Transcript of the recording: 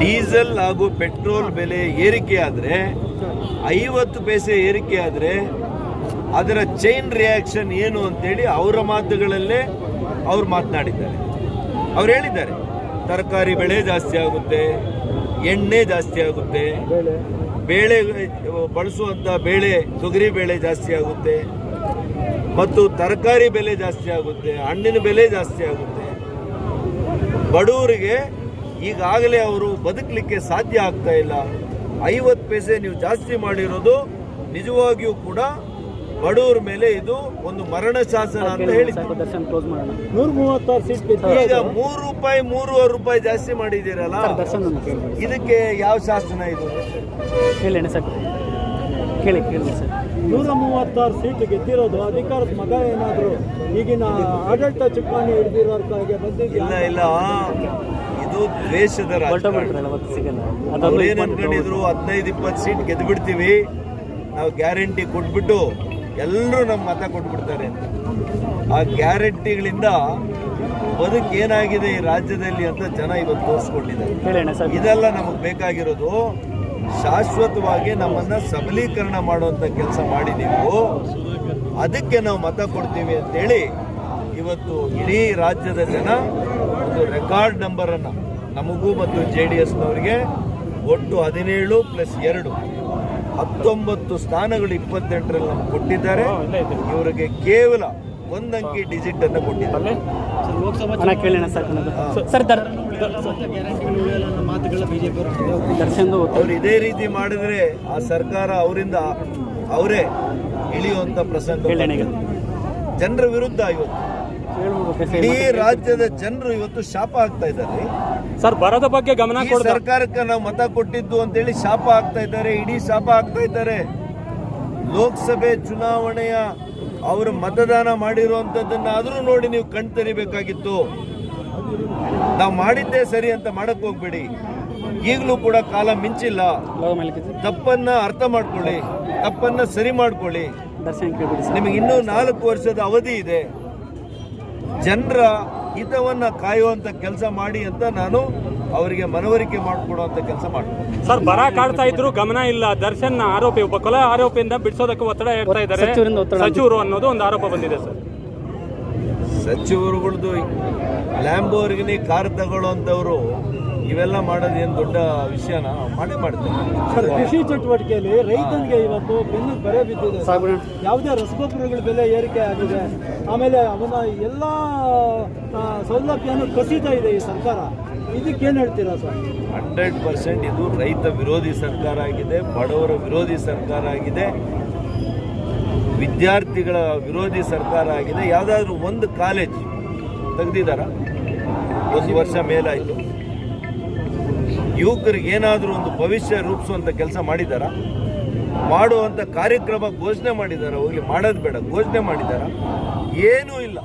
Diesel ಹಾಗೂ petrol ಬೆಲೆ ಏರಿಕೆ ಆದರೆ, ಐವತ್ತು ಪೈಸೆ ಏರಿಕೆ ಆದರೆ ಅದರ ಚೈನ್ ರಿಯಾಕ್ಷನ್ ಏನು ಅಂತೇಳಿ ಅವರ ಮಾತುಗಳಲ್ಲೇ ಅವ್ರು ಮಾತನಾಡಿದ್ದಾರೆ. ಅವ್ರು ಹೇಳಿದ್ದಾರೆ, ತರಕಾರಿ ಬೆಳೆ ಜಾಸ್ತಿ ಆಗುತ್ತೆ, ಎಣ್ಣೆ ಜಾಸ್ತಿ ಆಗುತ್ತೆ, ಬೇಳೆ ಬಳಸುವಂಥ ಬೇಳೆ, ತೊಗರಿ ಬೇಳೆ ಜಾಸ್ತಿ ಆಗುತ್ತೆ, ಮತ್ತು ತರಕಾರಿ ಬೆಲೆ ಜಾಸ್ತಿ ಆಗುತ್ತೆ, ಹಣ್ಣಿನ ಬೆಲೆ ಜಾಸ್ತಿ ಆಗುತ್ತೆ. ಬಡವರಿಗೆ ಈಗಾಗಲೇ ಅವರು ಬದುಕಲಿಕ್ಕೆ ಸಾಧ್ಯ ಆಗ್ತಾ ಇಲ್ಲ. ಐವತ್ತು ಪೈಸೆ ನೀವು ಜಾಸ್ತಿ ಮಾಡಿರೋದು ನಿಜವಾಗಿಯೂ ಕೂಡ ಬಡವರ ಮೇಲೆ ಇದು ಒಂದು ಮರಣ ಶಾಸನ ಅಂತ ಹೇಳಿ ದರ್ಶನ್ ಕ್ಲೋಸ್ ಮಾಡೋಣ. ನೂರ ಮೂವತ್ತಾರು ಸೀಟ್ ಈಗ ಮೂರು ರೂಪಾಯಿ ಮೂರುವರೆ ರೂಪಾಯಿ ಜಾಸ್ತಿ ಮಾಡಿದ್ದೀರಲ್ಲ? ದರ್ಶನ್ ಒಂದು ಕೇಳಿ. ಇದಕ್ಕೆ ಯಾವ ಶಾಸನ ಇದು? ಹೇಳಿ ಸರ್. ಕೇಳಿ ಕೇಳಿ ಸರ್. ನೂರ ಮೂವತ್ತಾರು ಸೀಟ್ ಗೆದ್ದಿರೋದು ಅಧಿಕಾರದ ಮಗ ಏನಾದರೂ ಈಗಿನ ಆಡಳಿತ ಚುಕ್ಕಾಣಿ ಹಿಡಿದಿರೋರ್ಗೆ ಇಲ್ಲ ಇಲ್ಲ. ಇದು ದ್ವೇಷದ ಏನ್ ಅನ್ಕೊಂಡಿದ್ರು? ಹದಿನೈದು ಇಪ್ಪತ್ತು ಸೀಟ್ ಗೆದ್ದು ಬಿಡ್ತೀವಿ ನಾವು ಗ್ಯಾರಂಟಿ ಕೊಟ್ಬಿಟ್ಟು ಎಲ್ಲರೂ ನಮ್ಮ ಮತ ಕೊಟ್ಬಿಡ್ತಾರೆ ಅಂತ. ಆ ಗ್ಯಾರಂಟಿಗಳಿಂದ ಬದುಕೇನಾಗಿದೆ ಈ ರಾಜ್ಯದಲ್ಲಿ ಅಂತ ಜನ ಇವತ್ತು ತೋರಿಸ್ಕೊಂಡಿದ್ದಾರೆ. ಇದೆಲ್ಲ ನಮಗೆ ಬೇಕಾಗಿರೋದು ಶಾಶ್ವತವಾಗಿ ನಮ್ಮನ್ನ ಸಬಲೀಕರಣ ಮಾಡುವಂತ ಕೆಲಸ ಮಾಡಿ ನೀವು. ಅದಕ್ಕೆ ನಾವು ಮತ ಕೊಡ್ತೀವಿ ಅಂತೇಳಿ ಇವತ್ತು ಇಡೀ ರಾಜ್ಯದ ಜನ ಒಂದು ರೆಕಾರ್ಡ್ ನಂಬರ್ ಅನ್ನ ನಮಗೂ ಮತ್ತು ಜೆ ಡಿ ಎಸ್ನವರಿಗೆ ಒಟ್ಟು ಹದಿನೇಳು ಪ್ಲಸ್ ಎರಡು. ಹತ್ತೊಂಬತ್ತು ಸ್ಥಾನಗಳು ಇಪ್ಪತ್ತೆಂಟರಲ್ಲಿ ನಮ್ಗೆ ಕೊಟ್ಟಿದ್ದಾರೆ. ಇವರಿಗೆ ಕೇವಲ ಒಂದಂಕಿ ಡಿಜಿಟ್ ಅನ್ನು ಕೊಟ್ಟಿದ್ದಾರೆ. ಅವ್ರು ಇದೇ ರೀತಿ ಮಾಡಿದ್ರೆ ಆ ಸರ್ಕಾರ ಅವರಿಂದ ಅವರೇ ಇಳಿಯುವಂತ ಪ್ರಸಂಗ ಜನರ ವಿರುದ್ಧ ಇವತ್ತು. ಇಡೀ ರಾಜ್ಯದ ಜನರು ಇವತ್ತು ಶಾಪ ಆಗ್ತಾ ಇದ್ದಾರೆ. ಸರ್ ಬರದ ಬಗ್ಗೆ ಗಮನ ಈ ಸರ್ಕಾರಕ್ಕೆ ನಾವು ಮತ ಕೊಟ್ಟಿದ್ದು ಅಂತೇಳಿ ಶಾಪ ಆಗ್ತಾ ಇದ್ದಾರೆ ಇಡೀ ಶಾಪ ಆಗ್ತಾ ಇದ್ದಾರೆ. ಲೋಕಸಭೆ ಚುನಾವಣೆಯ ಅವರು ಮತದಾನ ಮಾಡಿರುವಂಥದ್ದನ್ನಾದರೂ ನೋಡಿ ನೀವು ಕಣ್ ತೆರಿಬೇಕಾಗಿತ್ತು. ನಾವು ಮಾಡಿದ್ದೇ ಸರಿ ಅಂತ ಮಾಡಕ್ ಹೋಗ್ಬೇಡಿ. ಈಗಲೂ ಕೂಡ ಕಾಲ ಮಿಂಚಿಲ್ಲ. ತಪ್ಪನ್ನ ಅರ್ಥ ಮಾಡ್ಕೊಳ್ಳಿ ತಪ್ಪನ್ನ ಸರಿ ಮಾಡ್ಕೊಳ್ಳಿ. ನಿಮಗೆ ಇನ್ನೂ ನಾಲ್ಕು ವರ್ಷದ ಅವಧಿ ಇದೆ. ಜನರ ಹಿತವನ್ನ ಕಾಯುವಂತ ಕೆಲಸ ಮಾಡಿ ಅಂತ ನಾನು ಅವರಿಗೆ ಮನವರಿಕೆ ಮಾಡಿಕೊಡುವಂತ ಕೆಲಸ ಮಾಡ್ತೀನಿ. ಸರ್ ಬರ ಕಾಡ್ತಾ ಇದ್ರು ಗಮನ ಇಲ್ಲ. ದರ್ಶನ್ ಆರೋಪಿ ಒಬ್ಬ ಕೊಲೆ ಆರೋಪಿಯಿಂದ ಬಿಡಿಸೋದಕ್ಕೆ ಒತ್ತಡ ಹೇಳ್ತಾ ಇದ್ದಾರೆ. ಸಚಿವರಿಂದ ಒತ್ತಡ ಸಚಿವರು ಅನ್ನೋದು ಒಂದು ಆರೋಪ ಬಂದಿದೆ ಸರ್. ಸಚಿವರುಗಳದ್ದು ಲ್ಯಾಂಬೋರ್ಗಿನಿ ಕಾರ್ ತಗೊಳ್ಳುವಂಥವ್ರು ಇವೆಲ್ಲ ಮಾಡೋದು ಏನು ದೊಡ್ಡ ವಿಷಯನ? ಮಾಡೇ ಮಾಡ್ತೀನಿ. ಸರ್ ಕೃಷಿ ಚಟುವಟಿಕೆಯಲ್ಲಿ ರೈತನಿಗೆ ಇವತ್ತು ಬೆನ್ನು ಬರೆ ಬಿದ್ದಿದೆ ಸರ್. ಯಾವುದೇ ರಸಗೊಬ್ಬರಗಳ ಬೆಲೆ ಏರಿಕೆ ಆಗಿದೆ. ಆಮೇಲೆ ಅವನ ಎಲ್ಲ ಸೌಲಭ್ಯನೂ ಕಸಿತಾ ಇದೆ ಈ ಸರ್ಕಾರ. ಇದಕ್ಕೇನು ಹೇಳ್ತೀರಾ ಸರ್? ಹಂಡ್ರೆಡ್ ಪರ್ಸೆಂಟ್ ಇದು ರೈತ ವಿರೋಧಿ ಸರ್ಕಾರ ಆಗಿದೆ ಬಡವರ ವಿರೋಧಿ ಸರ್ಕಾರ ಆಗಿದೆ ವಿದ್ಯಾರ್ಥಿಗಳ ವಿರೋಧಿ ಸರ್ಕಾರ ಆಗಿದೆ. ಯಾವುದಾದ್ರೂ ಒಂದು ಕಾಲೇಜ್ ತೆಗೆದಿದ್ದಾರಾ? ಒಂದು ವರ್ಷ ಮೇಲಾಯಿತು. ಯುವಕರಿಗೆ ಏನಾದರೂ ಒಂದು ಭವಿಷ್ಯ ರೂಪಿಸುವಂಥ ಕೆಲಸ ಮಾಡಿದ್ದಾರ ಮಾಡುವಂಥ ಕಾರ್ಯಕ್ರಮ ಘೋಷಣೆ ಮಾಡಿದ್ದಾರೆ ಹೋಗ್ಲಿ, ಮಾಡೋದು ಬೇಡ, ಘೋಷಣೆ ಮಾಡಿದ್ದಾರ ಏನೂ ಇಲ್ಲ.